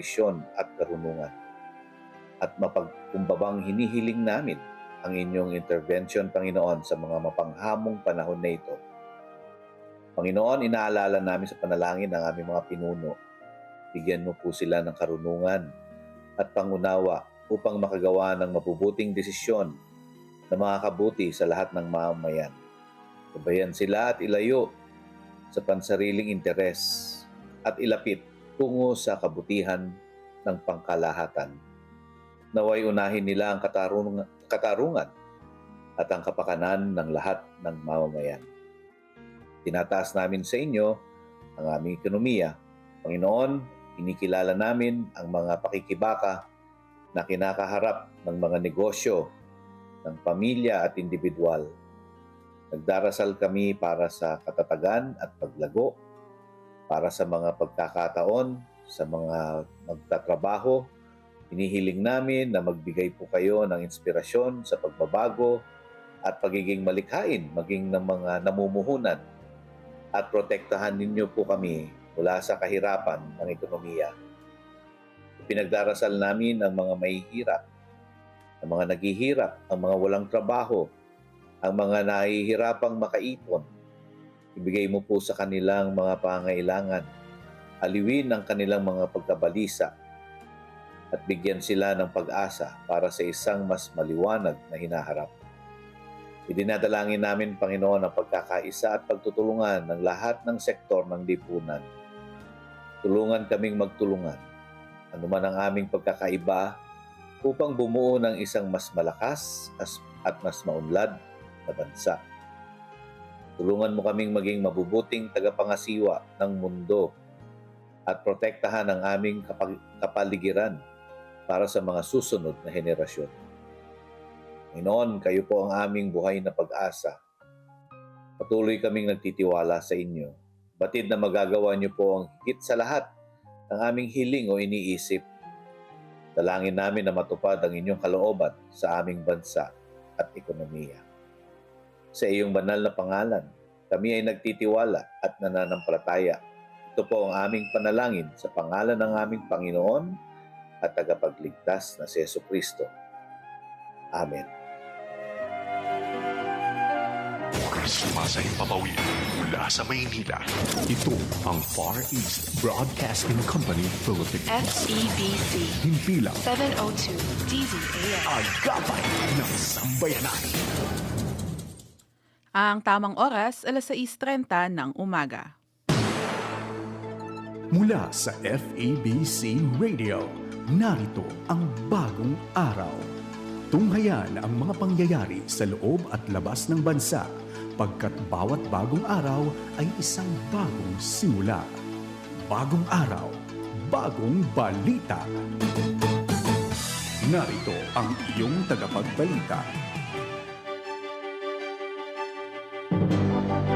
serbisyon at karunungan. At mapagkumbabang hinihiling namin ang inyong intervention, Panginoon, sa mga mapanghamong panahon na ito. Panginoon, inaalala namin sa panalangin ang aming mga pinuno. Bigyan mo po sila ng karunungan at pangunawa upang makagawa ng mabubuting desisyon na makakabuti sa lahat ng mamamayan. Gabayan sila at ilayo sa pansariling interes at ilapit tungo sa kabutihan ng pangkalahatan. Naway unahin nila ang katarungan, katarungan at ang kapakanan ng lahat ng mamamayan. Tinataas namin sa inyo ang aming ekonomiya. Panginoon, inikilala namin ang mga pakikibaka na kinakaharap ng mga negosyo, ng pamilya at individual. Nagdarasal kami para sa katatagan at paglago, para sa mga pagkakataon, sa mga magtatrabaho. Hinihiling namin na magbigay po kayo ng inspirasyon sa pagbabago at pagiging malikhain, maging ng mga namumuhunan at protektahan ninyo po kami mula sa kahirapan ng ekonomiya. Pinagdarasal namin ang mga mahihirap, ang mga naghihirap, ang mga walang trabaho, ang mga nahihirapang makaipon. Ibigay mo po sa kanilang mga pangailangan. Aliwin ang kanilang mga pagkabalisa at bigyan sila ng pag-asa para sa isang mas maliwanag na hinaharap. Idinadalangin namin, Panginoon, ang pagkakaisa at pagtutulungan ng lahat ng sektor ng lipunan. Tulungan kaming magtulungan, anuman ang aming pagkakaiba, upang bumuo ng isang mas malakas as- at mas maunlad na bansa. Tulungan mo kaming maging mabubuting tagapangasiwa ng mundo at protektahan ang aming kapag- kapaligiran para sa mga susunod na henerasyon. Panginoon, kayo po ang aming buhay na pag-asa. Patuloy kaming nagtitiwala sa inyo. Batid na magagawa niyo po ang higit sa lahat ng aming hiling o iniisip. Dalangin namin na matupad ang inyong kalooban sa aming bansa at ekonomiya. Sa iyong banal na pangalan, kami ay nagtitiwala at nananampalataya. Ito po ang aming panalangin sa pangalan ng aming Panginoon at tagapagligtas na si Yesu Kristo. Amen. Sumasayang papawid mula sa Maynila. Ito ang Far East Broadcasting Company Philippines. FEBC Himpilang 702 DZAM. agapay ng sambayanan. Ang tamang oras, alas 6.30 ng umaga. Mula sa FEBC Radio, narito ang bagong araw. Tunghayan ang mga pangyayari sa loob at labas ng bansa pagkat bawat bagong araw ay isang bagong simula. Bagong araw, bagong balita. Narito ang iyong tagapagbalita.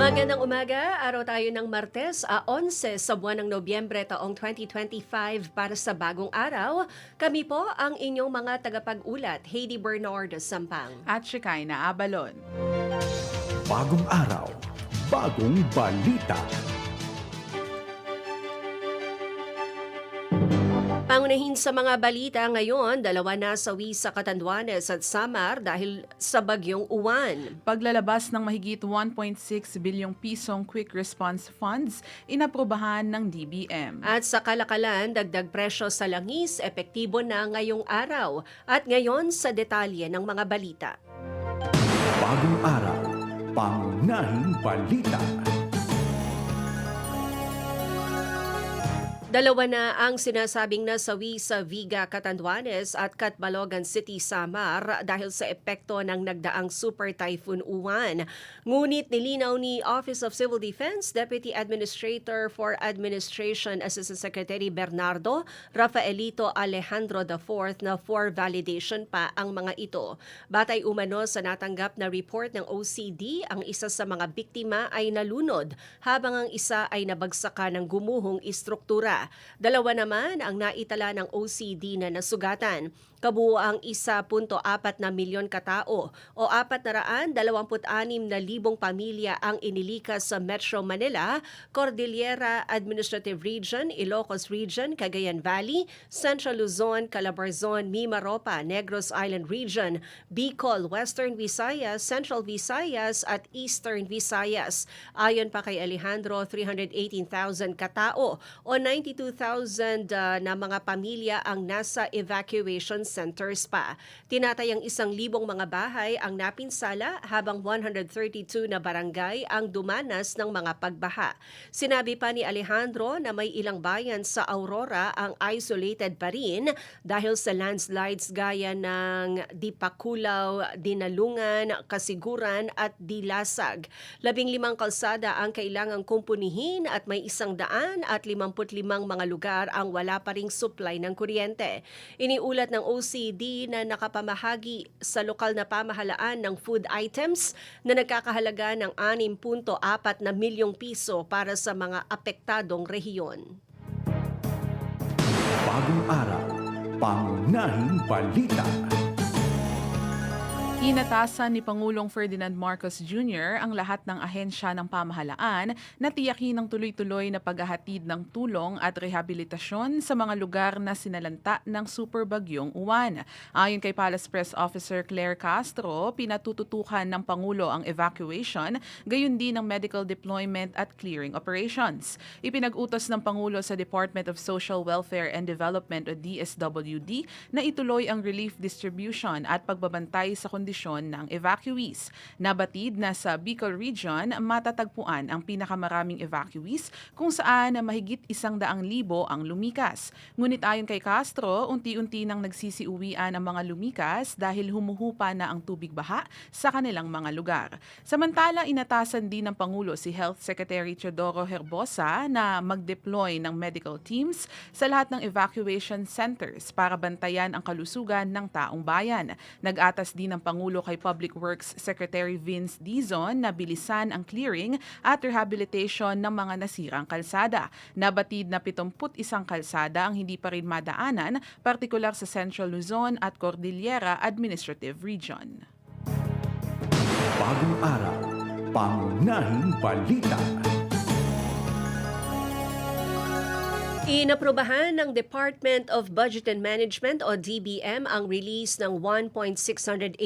Magandang umaga, araw tayo ng Martes, a 11 sa buwan ng Nobyembre taong 2025 para sa bagong araw. Kami po ang inyong mga tagapag-ulat, Heidi Bernardo Sampang. At Shekinah Abalon. Bagong araw, bagong balita. Pangunahin sa mga balita ngayon, dalawa na sawi sa Catanduanes at Samar dahil sa bagyong uwan. Paglalabas ng mahigit 1.6 bilyong pisong Quick Response Funds, inaprubahan ng DBM. At sa kalakalan, dagdag presyo sa langis, epektibo na ngayong araw. At ngayon sa detalye ng mga balita. Bagong araw, pangunahing balita. Dalawa na ang sinasabing nasawi sa Viga, Catanduanes at Catbalogan City, Samar dahil sa epekto ng nagdaang Super Typhoon Uwan. Ngunit nilinaw ni Office of Civil Defense Deputy Administrator for Administration Assistant Secretary Bernardo Rafaelito Alejandro IV na for validation pa ang mga ito. Batay umano sa natanggap na report ng OCD, ang isa sa mga biktima ay nalunod habang ang isa ay nabagsakan ng gumuhong istruktura. Dalawa naman ang naitala ng OCD na nasugatan. Kabuoang 1.4 na milyon katao o 426 na libong pamilya ang inilikas sa Metro Manila, Cordillera Administrative Region, Ilocos Region, Cagayan Valley, Central Luzon, Calabarzon, Mimaropa, Negros Island Region, Bicol, Western Visayas, Central Visayas at Eastern Visayas. Ayon pa kay Alejandro, 318,000 katao o 92,000 uh, na mga pamilya ang nasa evacuation centers pa. Tinatayang isang libong mga bahay ang napinsala habang 132 na barangay ang dumanas ng mga pagbaha. Sinabi pa ni Alejandro na may ilang bayan sa Aurora ang isolated pa rin dahil sa landslides gaya ng Dipakulaw, Dinalungan, Kasiguran at Dilasag. Labing limang kalsada ang kailangang kumpunihin at may isang daan at 55 mga lugar ang wala pa ring supply ng kuryente. Iniulat ng OCD na nakapamahagi sa lokal na pamahalaan ng food items na nagkakahalaga ng 6.4 na milyong piso para sa mga apektadong rehiyon. Bagong araw, pangunahing balita. Inatasan ni Pangulong Ferdinand Marcos Jr. ang lahat ng ahensya ng pamahalaan na tiyakin ng tuloy-tuloy na paghahatid ng tulong at rehabilitasyon sa mga lugar na sinalanta ng super bagyong uwan. Ayon kay Palace Press Officer Claire Castro, pinatututukan ng Pangulo ang evacuation, gayon din ang medical deployment at clearing operations. Ipinag-utos ng Pangulo sa Department of Social Welfare and Development o DSWD na ituloy ang relief distribution at pagbabantay sa kondisyon ng evacuees. Nabatid na sa Bicol Region, matatagpuan ang pinakamaraming evacuees kung saan mahigit isang daang libo ang lumikas. Ngunit ayon kay Castro, unti-unti nang nagsisiuwian ang mga lumikas dahil humuhupa na ang tubig baha sa kanilang mga lugar. Samantala, inatasan din ng Pangulo si Health Secretary Teodoro Herbosa na mag-deploy ng medical teams sa lahat ng evacuation centers para bantayan ang kalusugan ng taong bayan. Nag-atas din ng Pangulo kay Public Works Secretary Vince Dizon na bilisan ang clearing at rehabilitation ng mga nasirang kalsada. Nabatid na 71 kalsada ang hindi pa rin madaanan, partikular sa Central Luzon at Cordillera Administrative Region. Bagong araw, pangunahing balita. Inaprobahan ng Department of Budget and Management o DBM ang release ng 1.684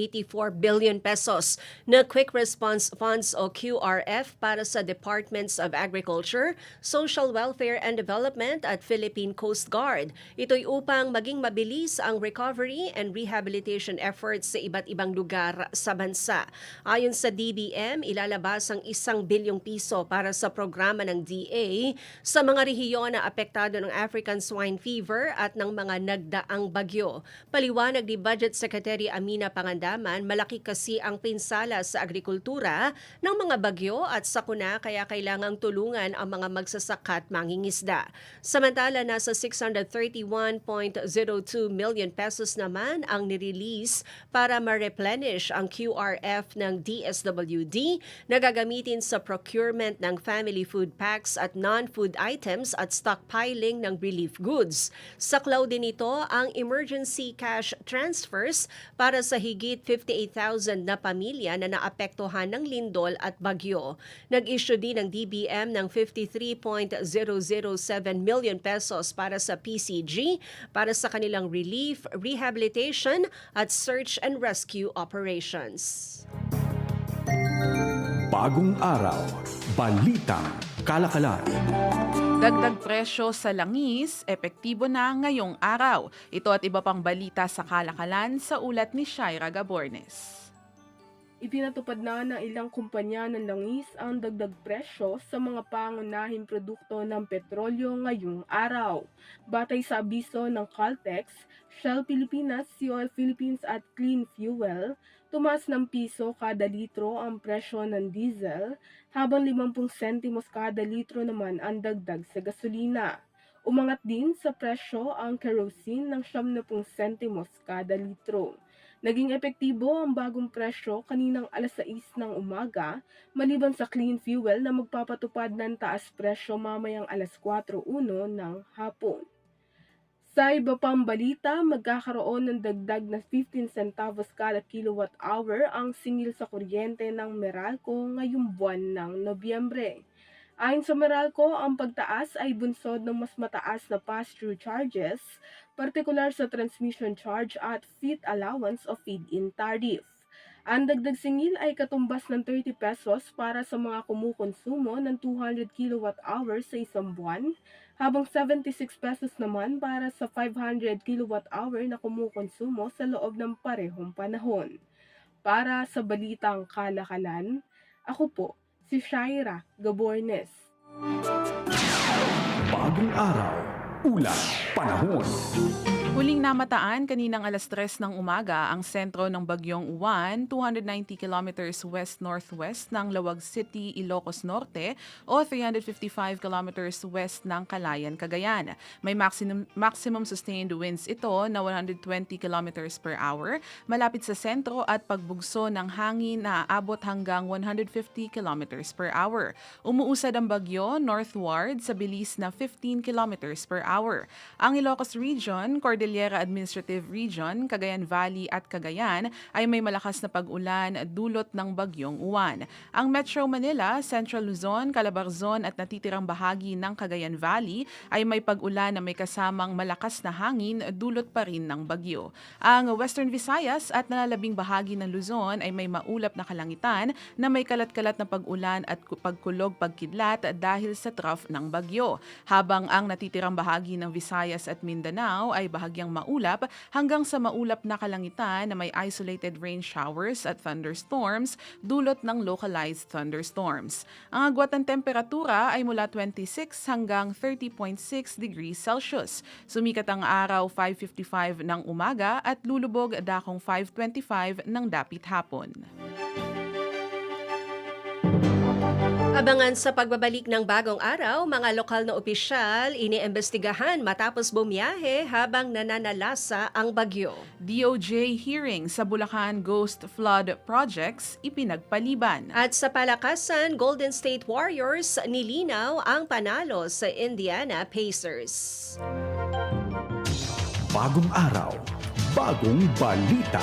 billion pesos na Quick Response Funds o QRF para sa Departments of Agriculture, Social Welfare and Development at Philippine Coast Guard. Ito'y upang maging mabilis ang recovery and rehabilitation efforts sa iba't ibang lugar sa bansa. Ayon sa DBM, ilalabas ang isang bilyong piso para sa programa ng DA sa mga rehiyon na apektado ng African swine fever at ng mga nagdaang bagyo. Paliwanag ni Budget Secretary Amina Pangandaman, malaki kasi ang pinsala sa agrikultura ng mga bagyo at sakuna kaya kailangang tulungan ang mga magsasakat mangingisda. Samantala, nasa 631.02 million pesos naman ang nirelease para ma-replenish ang QRF ng DSWD na gagamitin sa procurement ng family food packs at non-food items at stockpiling ng relief goods. Saklaw din ito ang emergency cash transfers para sa higit 58,000 na pamilya na naapektuhan ng lindol at bagyo. Nag-issue din ng DBM ng 53.007 million pesos para sa PCG para sa kanilang relief, rehabilitation at search and rescue operations. Bagong araw, balitang kalakalan. Dagdag presyo sa langis, epektibo na ngayong araw. Ito at iba pang balita sa kalakalan sa ulat ni Shaira Gabornes. Ipinatupad na ng ilang kumpanya ng langis ang dagdag presyo sa mga pangunahing produkto ng petrolyo ngayong araw. Batay sa abiso ng Caltex, Shell Pilipinas, Sea Oil Philippines at Clean Fuel, tumaas ng piso kada litro ang presyo ng diesel, habang 50 sentimos kada litro naman ang dagdag sa gasolina. Umangat din sa presyo ang kerosene ng 70 sentimos kada litro. Naging epektibo ang bagong presyo kaninang alas 6 ng umaga maliban sa clean fuel na magpapatupad ng taas presyo mamayang alas 4.1 ng hapon. Sa iba pang balita, magkakaroon ng dagdag na 15 centavos kada kilowatt hour ang singil sa kuryente ng Meralco ngayong buwan ng Nobyembre. Ayon sa Meralco, ang pagtaas ay bunsod ng mas mataas na pass-through charges, partikular sa transmission charge at feed allowance o feed-in tariff. Ang dagdag singil ay katumbas ng 30 pesos para sa mga kumukonsumo ng 200 kilowatt hours sa isang buwan, habang 76 pesos naman para sa 500 kilowatt hour na kumukonsumo sa loob ng parehong panahon. Para sa Balitang Kalakalan, ako po si Shaira Gabornes. Bagong araw, ulat, panahon. Huling namataan kaninang alas 3 ng umaga ang sentro ng bagyong Uwan, 290 kilometers west-northwest ng Lawag City, Ilocos Norte o 355 kilometers west ng Calayan, Cagayan. May maximum, maximum sustained winds ito na 120 kilometers per hour malapit sa sentro at pagbugso ng hangin na aabot hanggang 150 kilometers per hour. Umuusad ang bagyo northward sa bilis na 15 kilometers per hour. Ang Ilocos Region, Cordillera Administrative Region, Cagayan Valley at Cagayan ay may malakas na pag-ulan dulot ng bagyong uwan. Ang Metro Manila, Central Luzon, Calabarzon at natitirang bahagi ng Cagayan Valley ay may pag-ulan na may kasamang malakas na hangin dulot pa rin ng bagyo. Ang Western Visayas at nalalabing bahagi ng Luzon ay may maulap na kalangitan na may kalat-kalat na pag-ulan at ku- pagkulog pagkidlat dahil sa trough ng bagyo. Habang ang natitirang bahagi ng Visayas at Mindanao ay bahagyang maulap hanggang sa maulap na kalangitan na may isolated rain showers at thunderstorms dulot ng localized thunderstorms. Ang agwat ng temperatura ay mula 26 hanggang 30.6 degrees Celsius. Sumikat ang araw 5.55 ng umaga at lulubog dakong 5.25 ng dapit hapon. Abangan sa pagbabalik ng bagong araw, mga lokal na opisyal iniimbestigahan matapos bumiyahe habang nananalasa ang bagyo. DOJ hearing sa Bulacan Ghost Flood Projects ipinagpaliban. At sa palakasan, Golden State Warriors nilinaw ang panalo sa Indiana Pacers. Bagong araw, bagong balita.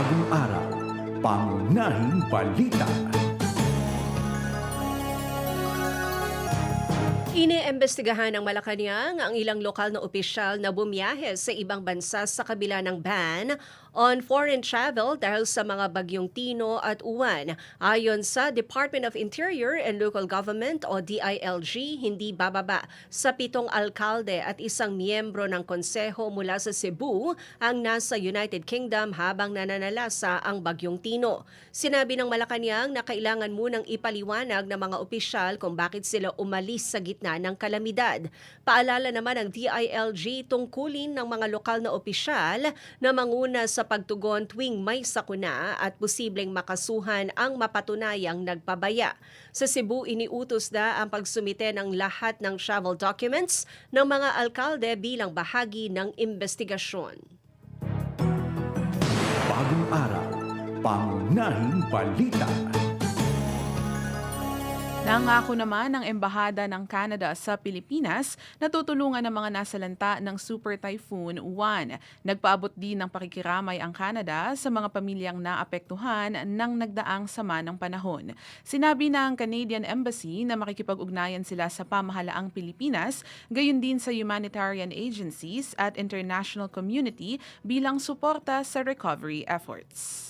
Bagong araw, pangunahing balita. Iniimbestigahan ng Malacanang ang ilang lokal na opisyal na bumiyahe sa ibang bansa sa kabila ng ban on foreign travel dahil sa mga bagyong Tino at Uwan. Ayon sa Department of Interior and Local Government o DILG, hindi bababa sa pitong alkalde at isang miyembro ng konseho mula sa Cebu ang nasa United Kingdom habang nananalasa ang bagyong Tino. Sinabi ng Malacanang na kailangan munang ipaliwanag ng mga opisyal kung bakit sila umalis sa gitna ng kalamidad. Paalala naman ng DILG tungkulin ng mga lokal na opisyal na manguna sa pagtugon tuwing may sakuna at posibleng makasuhan ang mapatunayang nagpabaya. Sa Cebu, iniutos na ang pagsumite ng lahat ng travel documents ng mga alkalde bilang bahagi ng investigasyon. Bagong araw, pangunahing balita. Nangako naman ng Embahada ng Canada sa Pilipinas na tutulungan ang mga nasalanta ng Super Typhoon Uwan. Nagpaabot din ng pakikiramay ang Canada sa mga pamilyang naapektuhan ng nagdaang sama ng panahon. Sinabi ng Canadian Embassy na makikipag-ugnayan sila sa pamahalaang Pilipinas, gayon din sa humanitarian agencies at international community bilang suporta sa recovery efforts.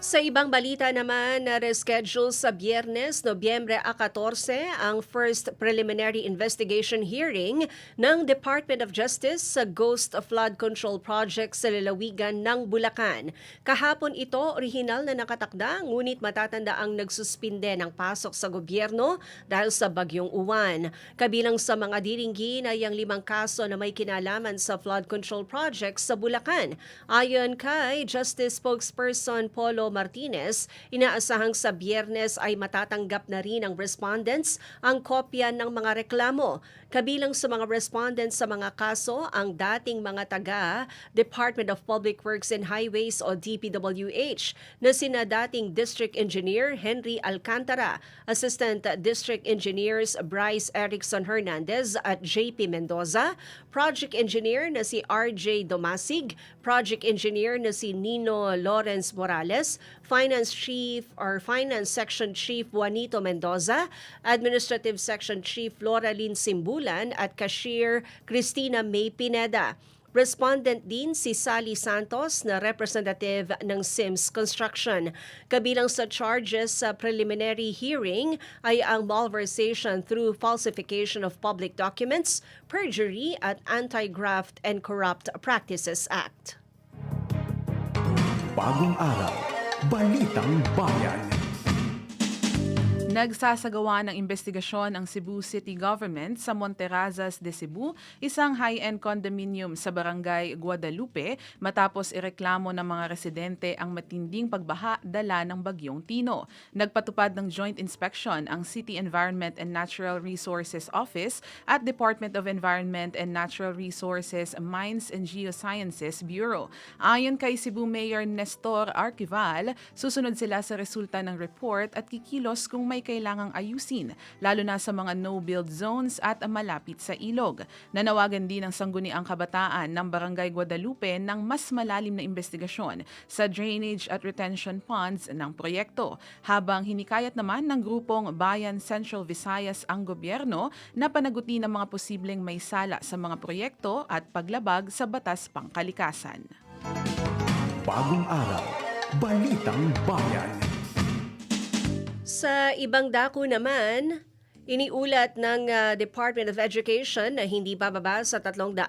Sa ibang balita naman, na reschedule sa Biyernes, Nobyembre 14, ang first preliminary investigation hearing ng Department of Justice sa Ghost Flood Control Project sa lalawigan ng Bulacan. Kahapon ito, orihinal na nakatakda, ngunit matatanda ang nagsuspinde ng pasok sa gobyerno dahil sa bagyong uwan. Kabilang sa mga diringgin ay ang limang kaso na may kinalaman sa flood control project sa Bulacan. Ayon kay Justice Spokesperson Polo Martinez, inaasahang sa biyernes ay matatanggap na rin ng respondents ang kopya ng mga reklamo. Kabilang sa mga respondents sa mga kaso ang dating mga taga Department of Public Works and Highways o DPWH na sina dating District Engineer Henry Alcantara, Assistant District Engineers Bryce Erickson Hernandez at JP Mendoza, Project Engineer na si RJ Domasig, Project Engineer na si Nino Lawrence Morales, Finance Chief or Finance Section Chief Juanito Mendoza, Administrative Section Chief Laura Lynn Simbulan at Cashier Christina May Pineda. Respondent din si Sally Santos na representative ng Sims Construction. Kabilang sa charges sa preliminary hearing ay ang malversation through falsification of public documents, perjury at Anti-Graft and Corrupt Practices Act. Bagong araw, Balitang Bayan. Nagsasagawa ng investigasyon ang Cebu City Government sa Monterazas de Cebu, isang high-end condominium sa barangay Guadalupe matapos ireklamo ng mga residente ang matinding pagbaha dala ng bagyong Tino. Nagpatupad ng joint inspection ang City Environment and Natural Resources Office at Department of Environment and Natural Resources Mines and Geosciences Bureau. Ayon kay Cebu Mayor Nestor Arquival, susunod sila sa resulta ng report at kikilos kung may kailangang ayusin, lalo na sa mga no-build zones at malapit sa ilog. Nanawagan din ng sangguniang kabataan ng Barangay Guadalupe ng mas malalim na investigasyon sa drainage at retention ponds ng proyekto, habang hinikayat naman ng grupong Bayan Central Visayas ang gobyerno na panagutin ang mga posibleng may sala sa mga proyekto at paglabag sa batas pangkalikasan. Bagong araw, Balitang Bayan. Sa ibang dako naman, iniulat ng ah, Department of Education na hindi bababa sa 312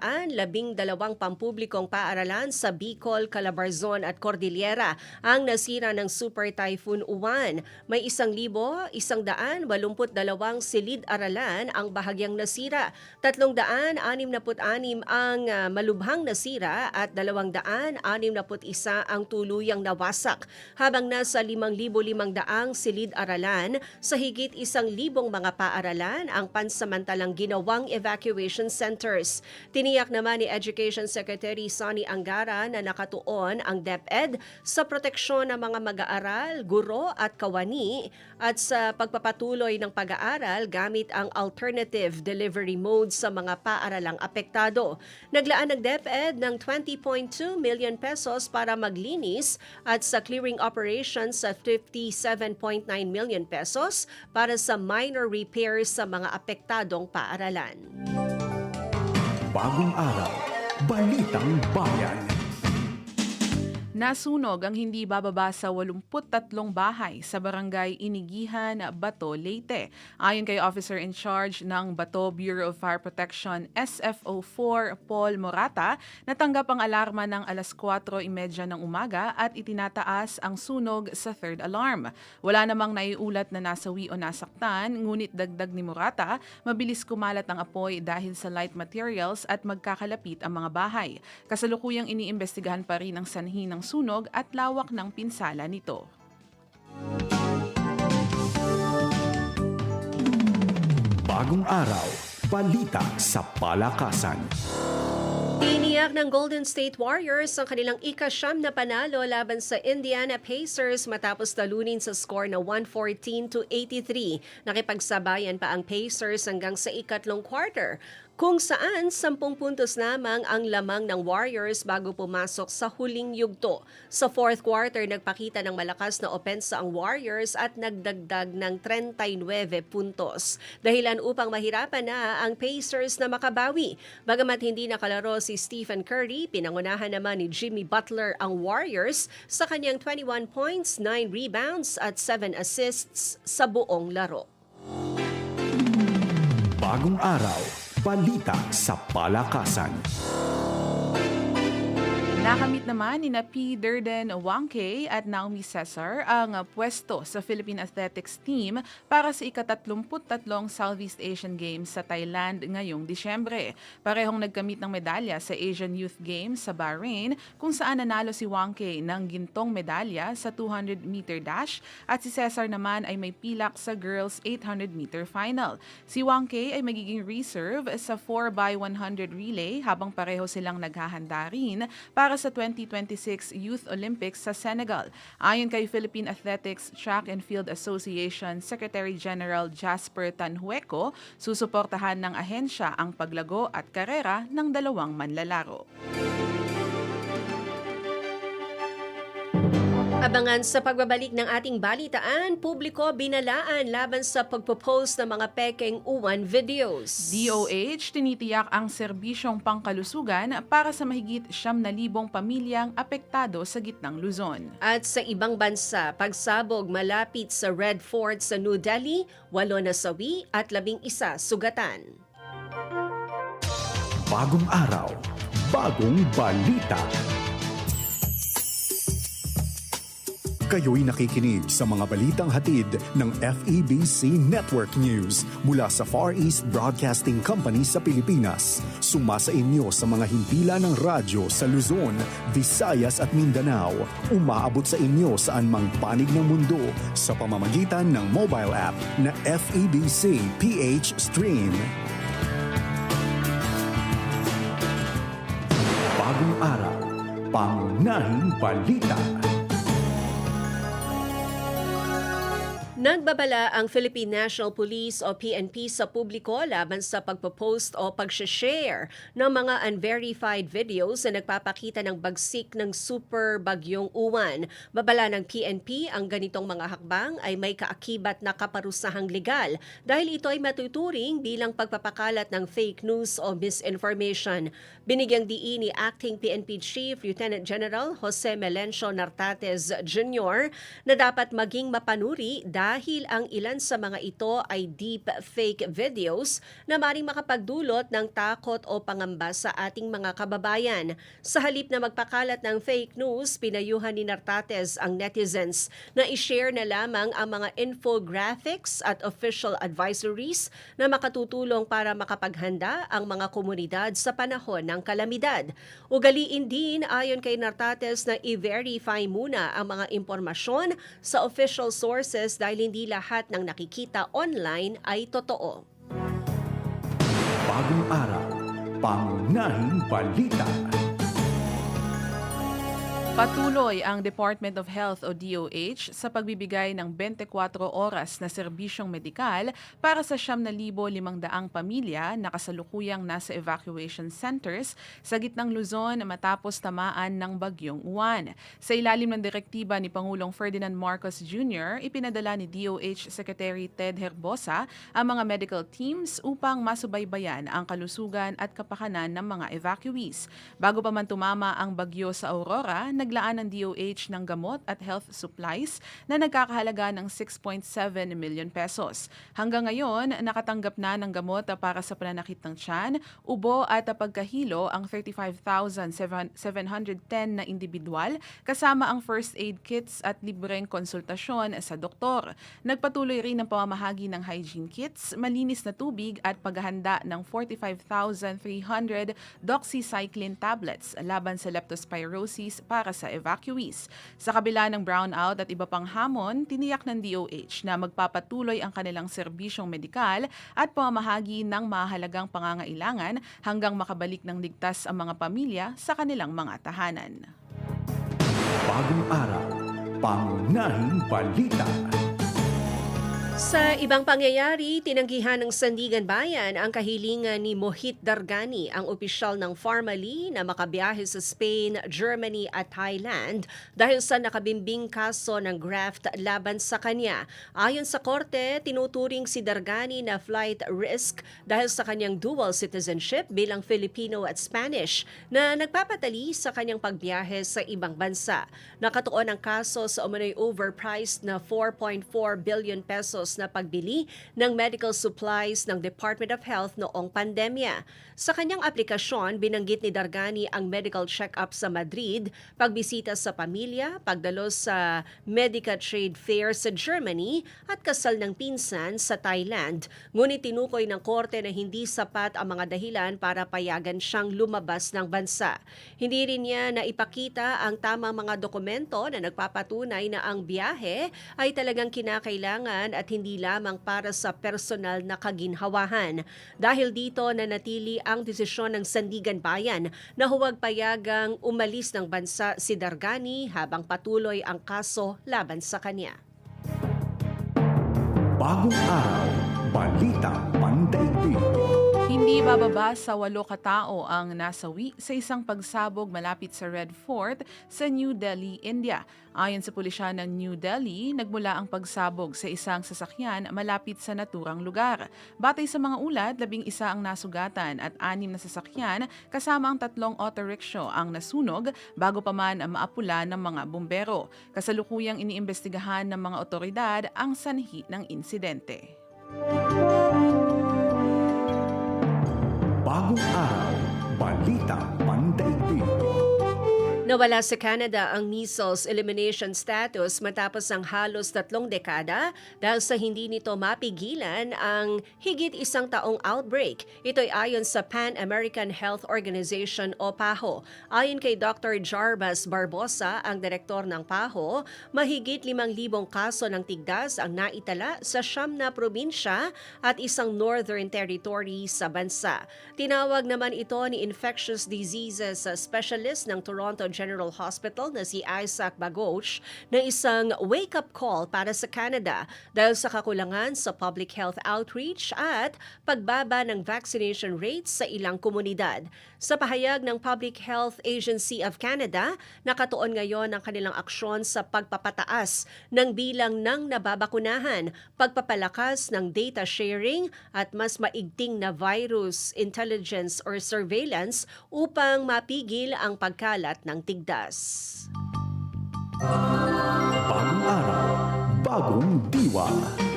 pampublikong paaralan sa Bicol, Calabarzon at Cordillera ang nasira ng Super Typhoon Uwan. May 1,182 silid-aralan ang bahagyang nasira, 366 ang ah, malubhang nasira at 261 ang tuluyang nawasak, habang nasa 5,500 silid-aralan sa higit 1,000 mga paaralan ang pansamantalang ginawang evacuation centers. Tiniyak naman ni Education Secretary Sonny Angara na nakatuon ang DepEd sa proteksyon ng mga mag-aaral, guro at kawani at sa pagpapatuloy ng pag-aaral gamit ang alternative delivery mode sa mga paaralang apektado. Naglaan ng DepEd ng 20.2 million pesos para maglinis at sa clearing operations sa 57.9 million pesos para sa minor repairs sa mga apektadong paaralan. Bagong araw, Balitang Bayan. Nasunog ang hindi bababa sa 83 bahay sa barangay Inigihan, Bato, Leyte. Ayon kay Officer in Charge ng Bato Bureau of Fire Protection SFO4 Paul Morata, natanggap ang alarma ng alas 4.30 ng umaga at itinataas ang sunog sa third alarm. Wala namang naiulat na nasawi o nasaktan, ngunit dagdag ni Morata, mabilis kumalat ang apoy dahil sa light materials at magkakalapit ang mga bahay. Kasalukuyang iniimbestigahan pa rin ang sanhi ng sunog at lawak ng pinsala nito. Bagong araw, Balita sa Palakasan. Tiniyak ng Golden State Warriors ang kanilang ikasyam na panalo laban sa Indiana Pacers matapos talunin sa score na 114 to 83. Nakipagsabayan pa ang Pacers hanggang sa ikatlong quarter. Kung saan 10 puntos lamang ang lamang ng Warriors bago pumasok sa huling yugto. Sa fourth quarter, nagpakita ng malakas na opensa ang Warriors at nagdagdag ng 39 puntos. Dahilan upang mahirapan na ang Pacers na makabawi. Bagamat hindi nakalaro si Stephen Curry, pinangunahan naman ni Jimmy Butler ang Warriors sa kanyang 21 points, 9 rebounds at 7 assists sa buong laro. Bagong araw, balita sa palakasan. Nakamit naman ni na P. Durden Wangke at Naomi Cesar ang pwesto sa Philippine Athletics Team para sa ika-33 Southeast Asian Games sa Thailand ngayong Disyembre. Parehong nagkamit ng medalya sa Asian Youth Games sa Bahrain kung saan nanalo si Wangke ng gintong medalya sa 200-meter dash at si Cesar naman ay may pilak sa girls 800-meter final. Si Wangke ay magiging reserve sa 4x100 relay habang pareho silang naghahanda rin para sa 2026 Youth Olympics sa Senegal. Ayon kay Philippine Athletics Track and Field Association Secretary General Jasper Tanhueco, susuportahan ng ahensya ang paglago at karera ng dalawang manlalaro. Abangan sa pagbabalik ng ating balitaan, publiko binalaan laban sa pagpo-post ng mga pekeng uwan videos. DOH tinitiyak ang serbisyong pangkalusugan para sa mahigit 7,000 pamilyang apektado sa gitnang Luzon. At sa ibang bansa, pagsabog malapit sa Red Fort sa New Delhi, walo na sawi at labing isa sugatan. Bagong araw, bagong balita. Kayo'y nakikinig sa mga balitang hatid ng FEBC Network News mula sa Far East Broadcasting Company sa Pilipinas. Sumasa inyo sa mga himpilan ng radyo sa Luzon, Visayas at Mindanao. Umaabot sa inyo saan mang panig ng mundo sa pamamagitan ng mobile app na FEBC PH Stream. Bagong araw, pangunahing balita. Nagbabala ang Philippine National Police o PNP sa publiko laban sa pagpo-post o pag-share ng mga unverified videos na nagpapakita ng bagsik ng super bagyong uwan. Babala ng PNP ang ganitong mga hakbang ay may kaakibat na kaparusahang legal dahil ito ay matuturing bilang pagpapakalat ng fake news o misinformation. Binigyang diin ni Acting PNP Chief Lieutenant General Jose Melencio Nartates Jr. na dapat maging mapanuri dahil ang ilan sa mga ito ay deep fake videos na maring makapagdulot ng takot o pangamba sa ating mga kababayan. Sa halip na magpakalat ng fake news, pinayuhan ni Nartates ang netizens na i-share na lamang ang mga infographics at official advisories na makatutulong para makapaghanda ang mga komunidad sa panahon ng kalamidad. Ugaliin din ayon kay Nartates na i-verify muna ang mga impormasyon sa official sources dahil hindi lahat ng nakikita online ay totoo. Bagong araw, pangunahing balita. Patuloy ang Department of Health o DOH sa pagbibigay ng 24 oras na serbisyong medikal para sa 7,500 pamilya na kasalukuyang nasa evacuation centers sa gitnang Luzon matapos tamaan ng bagyong uwan. Sa ilalim ng direktiba ni Pangulong Ferdinand Marcos Jr., ipinadala ni DOH Secretary Ted Herbosa ang mga medical teams upang masubaybayan ang kalusugan at kapakanan ng mga evacuees. Bago pa man tumama ang bagyo sa Aurora, naglaan ng DOH ng gamot at health supplies na nagkakahalaga ng 6.7 million pesos. Hanggang ngayon, nakatanggap na ng gamot para sa pananakit ng tiyan, ubo at pagkahilo ang 35,710 na individual kasama ang first aid kits at libreng konsultasyon sa doktor. Nagpatuloy rin ang pamamahagi ng hygiene kits, malinis na tubig at paghahanda ng 45,300 doxycycline tablets laban sa leptospirosis para sa evacuees. Sa kabila ng brownout at iba pang hamon, tiniyak ng DOH na magpapatuloy ang kanilang serbisyong medikal at pamamahagi ng mahalagang pangangailangan hanggang makabalik ng ligtas ang mga pamilya sa kanilang mga tahanan. Bagong araw, pangunahing balita. Sa ibang pangyayari, tinanggihan ng Sandigan Bayan ang kahilingan ni Mohit Dargani, ang opisyal ng Pharmally na makabiyahe sa Spain, Germany at Thailand dahil sa nakabimbing kaso ng graft laban sa kanya. Ayon sa korte, tinuturing si Dargani na flight risk dahil sa kanyang dual citizenship bilang Filipino at Spanish na nagpapatali sa kanyang pagbiyahe sa ibang bansa. Nakatuon ang kaso sa umano'y overpriced na 4.4 billion pesos na pagbili ng medical supplies ng Department of Health noong pandemya. Sa kanyang aplikasyon, binanggit ni Dargani ang medical check-up sa Madrid, pagbisita sa pamilya, pagdalo sa Medica Trade Fair sa Germany at kasal ng pinsan sa Thailand. Ngunit tinukoy ng korte na hindi sapat ang mga dahilan para payagan siyang lumabas ng bansa. Hindi rin niya na ipakita ang tamang mga dokumento na nagpapatunay na ang biyahe ay talagang kinakailangan at hindi lamang para sa personal na kaginhawahan. Dahil dito nanatili ang desisyon ng Sandigan Bayan na huwag payagang umalis ng bansa si Dargani habang patuloy ang kaso laban sa kanya. Bagong araw, balita pandaigdig. Hindi bababa sa walo katao ang nasawi sa isang pagsabog malapit sa Red Fort sa New Delhi, India. Ayon sa pulisya ng New Delhi, nagmula ang pagsabog sa isang sasakyan malapit sa naturang lugar. Batay sa mga ulat, labing isa ang nasugatan at anim na sasakyan kasama ang tatlong auto rickshaw ang nasunog bago pa man maapula ng mga bumbero. Kasalukuyang iniimbestigahan ng mga otoridad ang sanhi ng insidente. Bagong araw, balita. Nawala sa Canada ang measles elimination status matapos ang halos tatlong dekada dahil sa hindi nito mapigilan ang higit isang taong outbreak. Ito'y ayon sa Pan American Health Organization o PAHO. Ayon kay Dr. Jarbas Barbosa, ang direktor ng PAHO, mahigit 5,000 kaso ng tigdas ang naitala sa siyam na probinsya at isang northern territory sa bansa. Tinawag naman ito ni infectious diseases specialist ng Toronto General Hospital na si Isaac Bagoch na isang wake-up call para sa Canada dahil sa kakulangan sa public health outreach at pagbaba ng vaccination rates sa ilang komunidad. Sa pahayag ng Public Health Agency of Canada, nakatuon ngayon ang kanilang aksyon sa pagpapataas ng bilang ng nababakunahan, pagpapalakas ng data sharing at mas maigting na virus intelligence or surveillance upang mapigil ang pagkalat ng tigdas. Bagong araw, bagong diwa.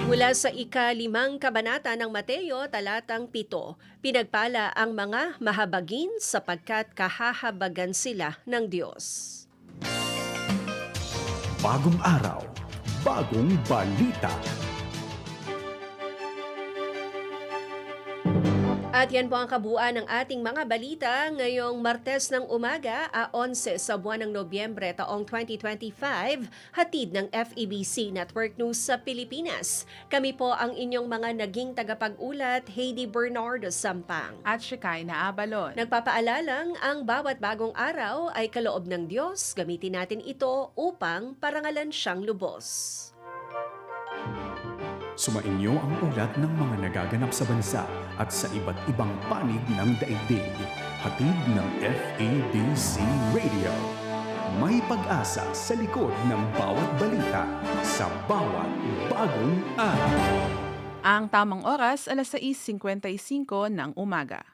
Mula sa ika-limang kabanata ng Mateo, talatang pito, pinagpala ang mga mahabagin sapagkat kahahabagan sila ng Diyos. Bagong araw, bagong balita. At yan po ang kabuuan ng ating mga balita ngayong Martes ng umaga, a 11 sa buwan ng Nobyembre taong 2025, hatid ng FEBC Network News sa Pilipinas. Kami po ang inyong mga naging tagapag-ulat, Heidi Bernardo Sampang. At Shikay na Abalon. Nagpapaalalang ang bawat bagong araw ay kaloob ng Diyos. Gamitin natin ito upang parangalan siyang lubos. Sumainyo ang ulat ng mga nagaganap sa bansa at sa iba't ibang panig ng daigdig. Hatid ng FABC Radio. May pag-asa sa likod ng bawat balita sa bawat bagong araw. Ang tamang oras, alas 6.55 ng umaga.